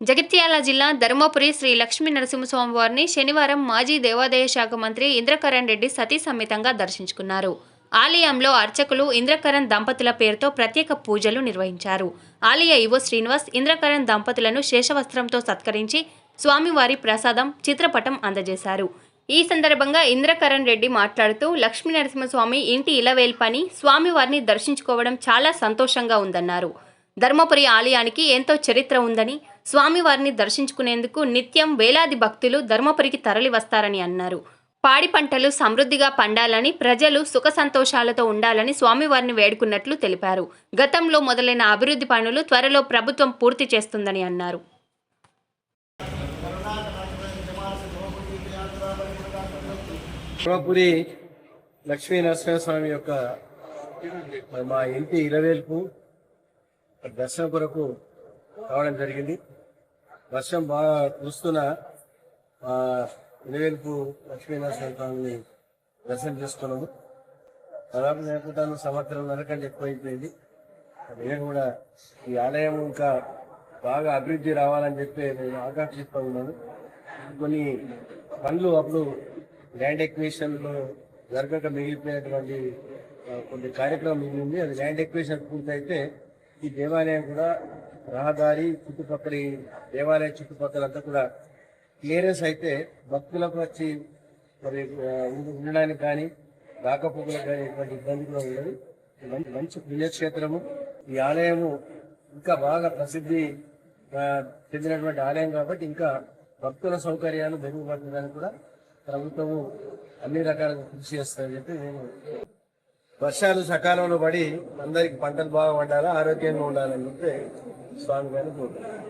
జగిత్యాల జిల్లా ధర్మపురి శ్రీ లక్ష్మీ నరసింహస్వామి వారిని శనివారం మాజీ దేవాదాయ శాఖ మంత్రి ఇంద్రకరణ్ రెడ్డి సతీ సమేతంగా దర్శించుకున్నారు. ఆలయంలో అర్చకులు ఇంద్రకరణ్ దంపతుల పేరుతో ప్రత్యేక పూజలు నిర్వహించారు. ఆలయ ఇవో శ్రీనివాస్ ఇంద్రకరణ్ దంపతులను శేషవస్త్రంతో సత్కరించి స్వామివారి ప్రసాదం చిత్రపటం అందజేశారు. ఈ సందర్భంగా ఇంద్రకరణ్ రెడ్డి మాట్లాడుతూ లక్ష్మీ నరసింహస్వామి ఇంటి ఇలవేల్పని స్వామివారిని దర్శించుకోవడం చాలా సంతోషంగా ఉందన్నారు. ధర్మపురి ఆలయానికి ఎంతో చరిత్ర ఉందని స్వామివారిని దర్శించుకునేందుకు నిత్యం వేలాది భక్తులు ధర్మపురికి తరలి వస్తారని అన్నారు. పాడి పంటలు సమృద్ధిగా పండాలని ప్రజలు సుఖ సంతోషాలతో ఉండాలని స్వామివారిని వేడుకున్నట్లు తెలిపారు. గతంలో మొదలైన అభివృద్ధి పనులు త్వరలో ప్రభుత్వం పూర్తి చేస్తుందని అన్నారు. ధర్మపురి లక్ష్మీ నరసింహస్వామి యొక్క మా ఇంటి ఇలవేల్పు దర్శనం కొరకు రావడం జరిగింది. వర్షం బాగా కురుస్తున్న మా ఇలవేల్పు స్వామిని దర్శనం చేసుకున్నాము. దాదాపు నేర్పుతాను సంవత్సరం కంటే ఎక్కువ అయిపోయింది నేను కూడా ఈ ఆలయం ఇంకా బాగా అభివృద్ధి రావాలని చెప్పి నేను ఆకాంక్షిస్తూ ఉన్నాను. కొన్ని పనులు అప్పుడు ల్యాండ్ ఎక్వేషన్లో జరగక మిగిలిపోయినటువంటి కొన్ని కార్యక్రమం మిగిలింది. అది ల్యాండ్ ఎక్వేషన్ పూర్తయితే ఈ దేవాలయం కూడా రహదారి చుట్టుపక్కల ఈ చుట్టుపక్కల చుట్టుపక్కలంతా కూడా క్లియరెన్స్ అయితే భక్తులకు వచ్చి మరి ఉండడానికి కానీ రాకపోకలకు కానీ ఎటువంటి ఇబ్బంది కూడా ఉండదు. మంచి పుణ్యక్షేత్రము. ఈ ఆలయము ఇంకా బాగా ప్రసిద్ధి చెందినటువంటి ఆలయం కాబట్టి ఇంకా భక్తుల సౌకర్యాలు మెరుగుపడడానికి కూడా ప్రభుత్వము అన్ని రకాలుగా కృషి చేస్తారని చెప్పి నేను వర్షాలు సకాలంలో పడి అందరికి పంటలు బాగా పండాలా ఆరోగ్యంగా ఉండాలని చెప్పి స్వామి గారిని కోరుకుంటున్నాను.